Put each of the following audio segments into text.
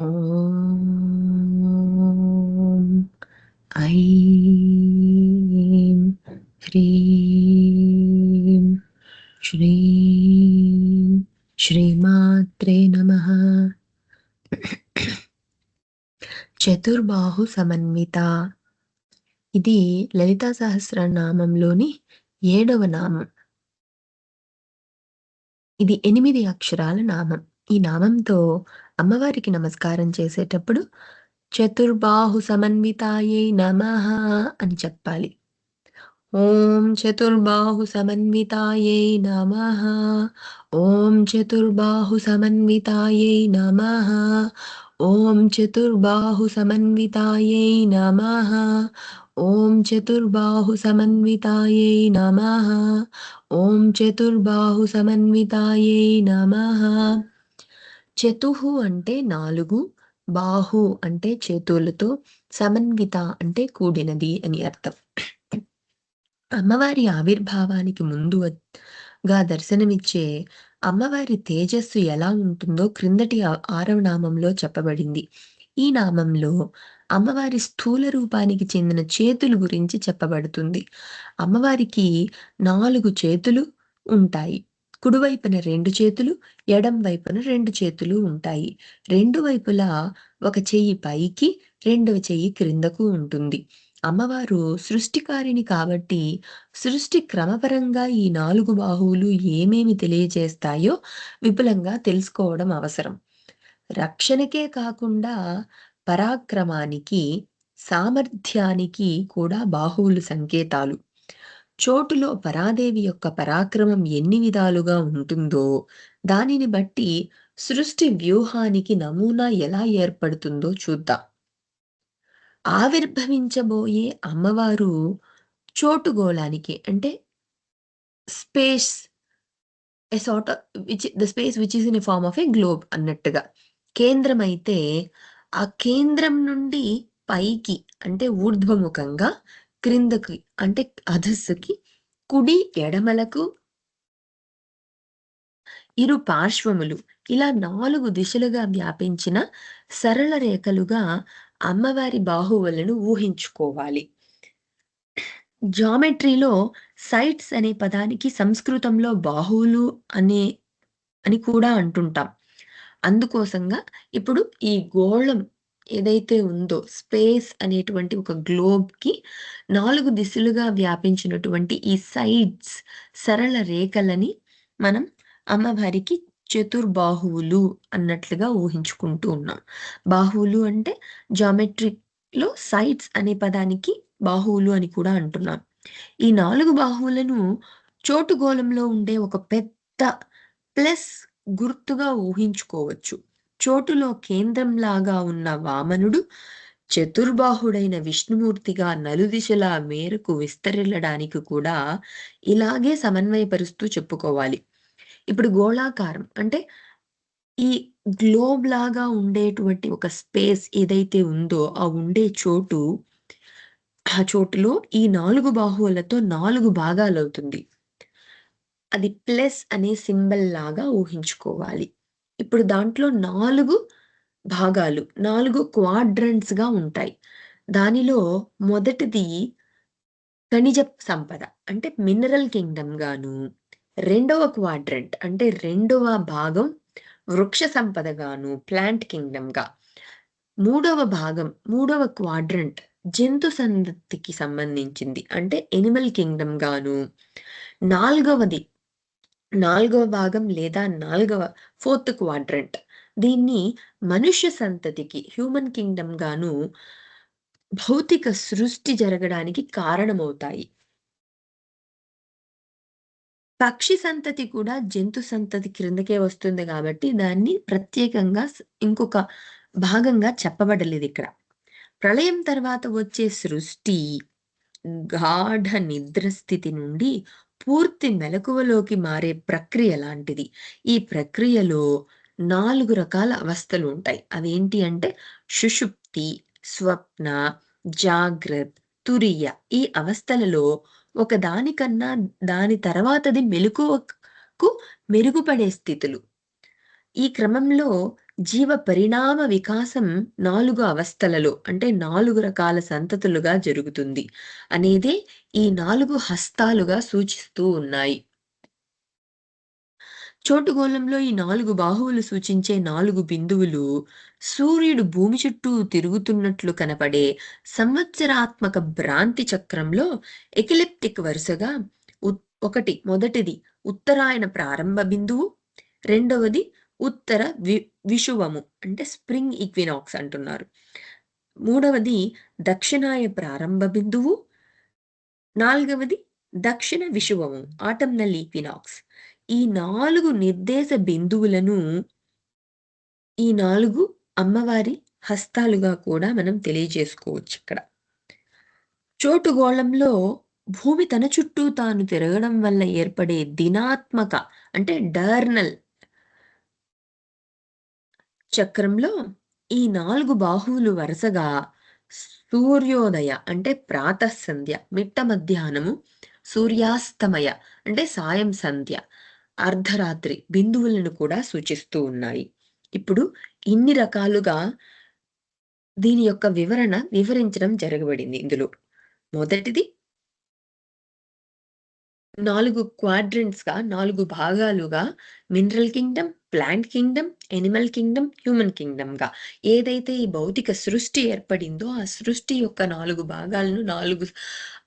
ఐం హ్రీం శ్రీం శ్రీమాత్రే నమ చతుర్బాహు సమన్విత ఇది లలితా సహస్రనామంలోని ఏడవ నామం. ఇది ఎనిమిది అక్షరాల నామం. ఈ నామంతో అమ్మవారికి నమస్కారం చేసేటప్పుడు చతుర్బాహు సమన్వితాయే నమ అని చెప్పాలి. ఓం చతుర్బాహు సమన్వితాయే నమ ఓం చతుర్బాహు సమన్వితాయే నమ ఓం చతుర్బాహు సమన్వితాయే నమ ఓం చతుర్బాహు సమన్వితాయే నమ ఓం చతుర్బాహు సమన్వితాయే నమ. చతుహు అంటే నాలుగు బాహు అంటే చేతులతో సమన్విత అంటే కూడినది అని అర్థం. అమ్మవారి ఆవిర్భావానికి ముందుగా దర్శనమిచ్చే అమ్మవారి తేజస్సు ఎలా ఉంటుందో క్రిందటి ఆరవ నామంలో చెప్పబడింది. ఈ నామంలో అమ్మవారి స్థూల రూపానికి చెందిన చేతులు గురించి చెప్పబడుతుంది. అమ్మవారికి నాలుగు చేతులు ఉంటాయి. కుడివైపున రెండు చేతులు ఎడం వైపున రెండు చేతులు ఉంటాయి. రెండు వైపులా ఒక చెయ్యి పైకి రెండవ చెయ్యి క్రిందకు ఉంటుంది. అమ్మవారు సృష్టికారిని కాబట్టి సృష్టి క్రమపరంగా ఈ నాలుగు బాహువులు ఏమేమి తెలియజేస్తాయో విపులంగా తెలుసుకోవడం అవసరం. రక్షణకే కాకుండా పరాక్రమానికి సామర్థ్యానికి కూడా బాహువులు సంకేతాలు. చోటులో పరాదేవి యొక్క పరాక్రమం ఎన్ని విధాలుగా ఉంటుందో దానిని బట్టి సృష్టి వ్యూహానికి నమూనా ఎలా ఏర్పడుతుందో చూద్దాం. ఆవిర్భవించబోయే అమ్మవారు చోటుగోళానికి అంటే space a sort which the space which is in a form of a globe అన్నట్టుగా. కేంద్రం అయితే ఆ కేంద్రం నుండి పైకి అంటే ఊర్ధ్వముఖంగా క్రిందకి అంటే అధస్సుకి కుడి ఎడమలకు ఇరు పార్శ్వములు. ఇలా నాలుగు దిశలుగా వ్యాపించిన సరళ రేఖలుగా అమ్మవారి బాహువులను ఊహించుకోవాలి. జామెట్రీలో సైట్స్ అనే పదానికి సంస్కృతంలో బాహువులు అనే అని కూడా అంటుంటాం. అందుకోసంగా ఇప్పుడు ఈ గోళం ఏదైతే ఉందో స్పేస్ అనేటువంటి ఒక గ్లోబ్కి నాలుగు దిశలుగా వ్యాపించినటువంటి ఈ సైడ్స్ సరళ రేఖలని మనం అమ్మవారికి చతుర్బాహువులు అన్నట్లుగా ఊహించుకుంటూ ఉన్నాం. బాహువులు అంటే జామెట్రిక్లో సైడ్స్ అనే పదానికి బాహువులు అని కూడా అంటున్నాం. ఈ నాలుగు బాహువులను చోటుగోళంలో ఉండే ఒక పెద్ద ప్లస్ గుర్తుగా ఊహించుకోవచ్చు. చోటులో కేంద్రంలాగా ఉన్న వామనుడు చతుర్బాహుడైన విష్ణుమూర్తిగా నలుదిశల మేరకు విస్తరిల్లడానికి కూడా ఇలాగే సమన్వయపరుస్తూ చెప్పుకోవాలి. ఇప్పుడు గోళాకారం అంటే ఈ గ్లోబ్ లాగా ఉండేటువంటి ఒక స్పేస్ ఏదైతే ఉందో ఆ ఉండే చోటు ఆ చోటులో ఈ నాలుగు బాహువులతో నాలుగు భాగాలు అవుతుంది అది ప్లస్ అనే సింబల్ లాగా ఊహించుకోవాలి. ఇప్పుడు దాంట్లో నాలుగు భాగాలు నాలుగు క్వాడ్రంట్స్గా ఉంటాయి. దానిలో మొదటిది ఖనిజ సంపద అంటే మినరల్ కింగ్డమ్ గాను. రెండవ క్వాడ్రంట్ అంటే రెండవ భాగం వృక్ష సంపద గాను ప్లాంట్ కింగ్డమ్గా మూడవ భాగం మూడవ క్వాడ్రంట్ జంతు సంతతికి సంబంధించింది అంటే ఎనిమల్ కింగ్డమ్ గాను. నాలుగవది నాలుగవ భాగం లేదా నాలుగవ ఫోర్త్ క్వాడ్రంట్ దీన్ని మనుష్య సంతతికి హ్యూమన్ కింగ్డమ్ గాను భౌతిక సృష్టి జరగడానికి కారణమవుతాయి. పక్షి సంతతి కూడా జంతు సంతతి క్రిందకే వస్తుంది కాబట్టి దాన్ని ప్రత్యేకంగా ఇంకొక భాగంగా చెప్పబడలేదు ఇక్కడ. ప్రళయం తర్వాత వచ్చే సృష్టి గాఢ నిద్ర స్థితి నుండి పూర్తి మెలకువలోకి మారే ప్రక్రియ లాంటిది. ఈ ప్రక్రియలో నాలుగు రకాల అవస్థలు ఉంటాయి. అవేంటి అంటే సుషుప్తి స్వప్న జాగ్రత్ తురియ. ఈ అవస్థలలో ఒక దానికన్నా దాని తర్వాతది మెలకువకు మెరుగుపడే స్థితులు. ఈ క్రమంలో జీవ పరిణామ వికాసం నాలుగు అవస్థలలో అంటే నాలుగు రకాల సంతతులుగా జరుగుతుంది అనేదే ఈ నాలుగు హస్తాలుగా సూచిస్తూ ఉన్నాయి. చోటుగోళంలో ఈ నాలుగు బాహువులు సూచించే నాలుగు బిందువులు సూర్యుడు భూమి చుట్టూ తిరుగుతున్నట్లు కనపడే సంవత్సరాత్మక భ్రాంతి చక్రంలో ఎకిలిప్టిక్ వరుసగా ఒకటి మొదటిది ఉత్తరాయణ ప్రారంభ బిందువు రెండవది ఉత్తర వి విషువము అంటే స్ప్రింగ్ ఈక్వినాక్స్ అంటున్నారు. మూడవది దక్షిణాయ ప్రారంభ బిందువు. నాలుగవది దక్షిణ విషువము ఆటంనల్ ఈక్వినాక్స్. ఈ నాలుగు నిర్దేశ బిందువులను ఈ నాలుగు అమ్మవారి హస్తాలుగా కూడా మనం తెలియజేసుకోవచ్చు ఇక్కడ. చోటుగోళంలో భూమి తన చుట్టూ తాను తిరగడం వల్ల ఏర్పడే దినాత్మక అంటే డర్నల్ చక్రంలో ఈ నాలుగు బాహువులు వరుసగా సూర్యోదయ అంటే ప్రాతఃసంధ్య మిట్ట మధ్యాహ్నము సూర్యాస్తమయ అంటే సాయం సంధ్య అర్ధరాత్రి బిందువులను కూడా సూచిస్తూ ఉన్నాయి. ఇప్పుడు ఇన్ని రకాలుగా దీని యొక్క వివరణ వివరించడం జరగబడింది ఇందులో. మొదటిది నాలుగు క్వాడ్రంట్స్‌గా, నాలుగు భాగాలుగా mineral kingdom, plant kingdom, animal kingdom, human కింగ్‌డమ్‌గా ఏదైతే ఈ భౌతిక సృష్టి ఏర్పడిందో, ఆ సృష్టి యొక్క నాలుగు భాగాలను నాలుగు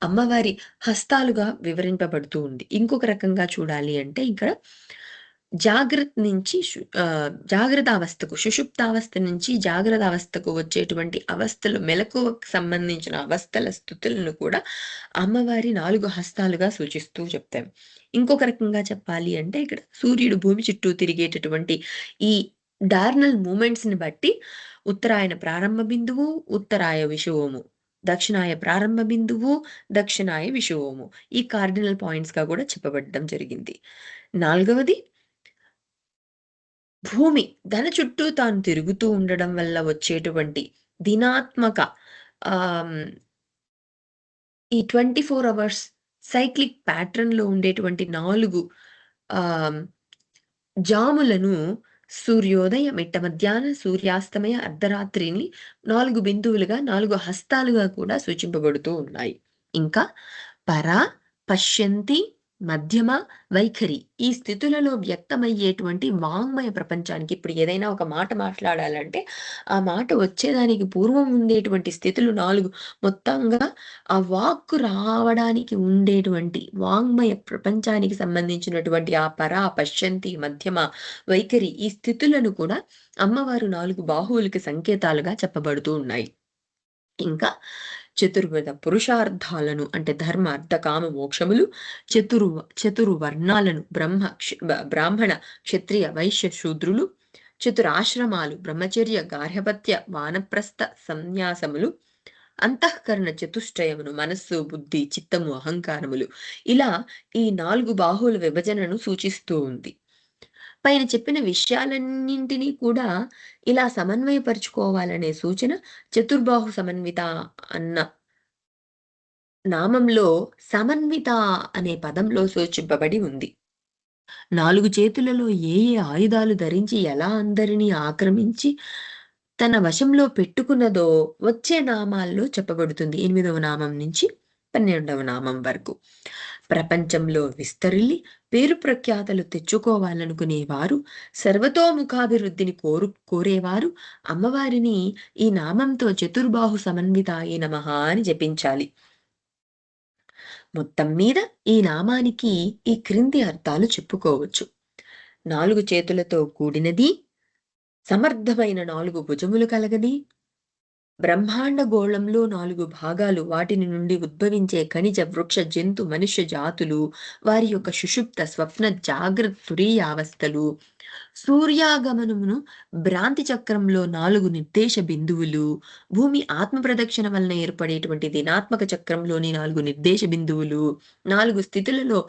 అమ్మవారి హస్తాలుగా వివరింపబడుతూ ఉంది. ఇంకొక రకంగా చూడాలి అంటే ఇక్కడ జాగ్రత్త నుంచి జాగ్రత్త అవస్థకు సుషుప్తావస్థ నుంచి జాగ్రత్త అవస్థకు వచ్చేటువంటి అవస్థలు మెలకువకు సంబంధించిన అవస్థల స్థుతులను కూడా అమ్మవారి నాలుగు హస్తాలుగా సూచిస్తూ చెప్తాం. ఇంకొక రకంగా చెప్పాలి అంటే ఇక్కడ సూర్యుడు భూమి చుట్టూ తిరిగేటటువంటి ఈ డార్నల్ మూమెంట్స్ని బట్టి ఉత్తరాయణ ప్రారంభ బిందువు ఉత్తరాయ విషువము దక్షిణాయ ప్రారంభ బిందువు దక్షిణాయ విషువము ఈ కార్డినల్ పాయింట్స్గా కూడా చెప్పబడడం జరిగింది. నాలుగవది భూమి ధన చుట్టూ తాను తిరుగుతూ ఉండడం వల్ల వచ్చేటువంటి దినాత్మక ఈ ట్వంటీ ఫోర్ అవర్స్ సైక్లిక్ ప్యాటర్న్లో ఉండేటువంటి నాలుగు జాములను సూర్యోదయ మిట్ట మధ్యాహ్న సూర్యాస్తమయ అర్ధరాత్రిని నాలుగు బిందువులుగా నాలుగు హస్తాలుగా కూడా సూచింపబడుతూ ఉన్నాయి. ఇంకా పర పశ్యంతి మధ్యమ వైఖరి. ఈ స్థితులలో వ్యక్తమయ్యేటువంటి వాంగ్మయ ప్రపంచానికి ఇప్పుడు ఏదైనా ఒక మాట మాట్లాడాలంటే ఆ మాట వచ్చేదానికి పూర్వం ఉండేటువంటి స్థితులు నాలుగు. మొత్తంగా ఆ వాక్కు రావడానికి ఉండేటువంటి వాంగ్మయ ప్రపంచానికి సంబంధించినటువంటి ఆ పర పశ్యంతి మధ్యమ వైఖరి ఈ స్థితులను కూడా అమ్మవారు నాలుగు బాహువులకి సంకేతాలుగా చెప్పబడుతూ ఉన్నాయి. ఇంకా చతుర్వేద పురుషార్థాలను అంటే ధర్మ అర్థ కామ మోక్షములు చతురు చతురు వర్ణాలను బ్రహ్మ బ్రాహ్మణ క్షత్రియ వైశ్య శూద్రులు చతురాశ్రమాలు బ్రహ్మచర్య గార్హపత్య వానప్రస్థ సన్యాసములు అంతఃకరణ చతుష్టయమును మనస్సు బుద్ధి చిత్తము అహంకారములు. ఇలా ఈ నాలుగు బాహువుల విభజనను సూచిస్తూ ఉంది. పైన చెప్పిన విషయాలన్నింటినీ కూడా ఇలా సమన్వయపరుచుకోవాలనే సూచన చతుర్బాహు సమన్విత అన్న నామంలో సమన్విత అనే పదంలో సూచింపబడి ఉంది. నాలుగు చేతులలో ఏ ఏ ఆయుధాలు ధరించి ఎలా అందరినీ ఆక్రమించి తన వశంలో పెట్టుకున్నదో వచ్చే నామాల్లో చెప్పబడుతుంది. ఎనిమిదవ నామం నుంచి పన్నెండవ నామం వరకు. ప్రపంచంలో విస్తరిల్లి పేరు ప్రఖ్యాతలు తెచ్చుకోవాలనుకునేవారు సర్వతోముఖాభివృద్ధిని కోరు కోరేవారు అమ్మవారిని ఈ నామంతో చతుర్బాహు సమన్వితాయి నమ అని జపించాలి. మొత్తం మీద ఈ నామానికి ఈ క్రింది అర్థాలు చెప్పుకోవచ్చు. నాలుగు చేతులతో కూడినది సమర్థమైన నాలుగు భుజములు కలగది బ్రహ్మాండ గోళంలో నాలుగు భాగాలు వాటిని నుండి ఉద్భవించే ఖనిజ వృక్ష జంతు మనుష్య జాతులు వారి యొక్క సుషుప్త స్వప్న జాగ్రత్త తురీయావస్థలు. సూర్యాగమనమును భ్రాంతి చక్రంలో నాలుగు నిర్దేశ బిందువులు. భూమి ఆత్మ ప్రదక్షిణ వలన ఏర్పడేటువంటి దినాత్మక చక్రంలోని నాలుగు నిర్దేశ బిందువులు. నాలుగు స్థితులలో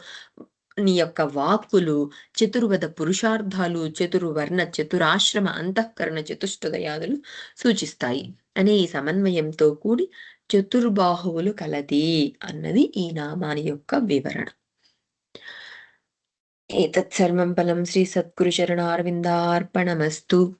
నీ యొక్క వాక్కులు చతుర్వద పురుషార్థాలు చతుర్వర్ణ చతురాశ్రమ అంతఃకరణ చతుష్టదయాదులు సూచిస్తాయి. అనే ఈ సమన్వయంతో కూడి చతుర్బాహువులు కలది అన్నది ఈ నామాని యొక్క వివరణ. ఏతత్సర్వం ఫలం శ్రీ సద్గురు చరణారవిందార్పణమస్తు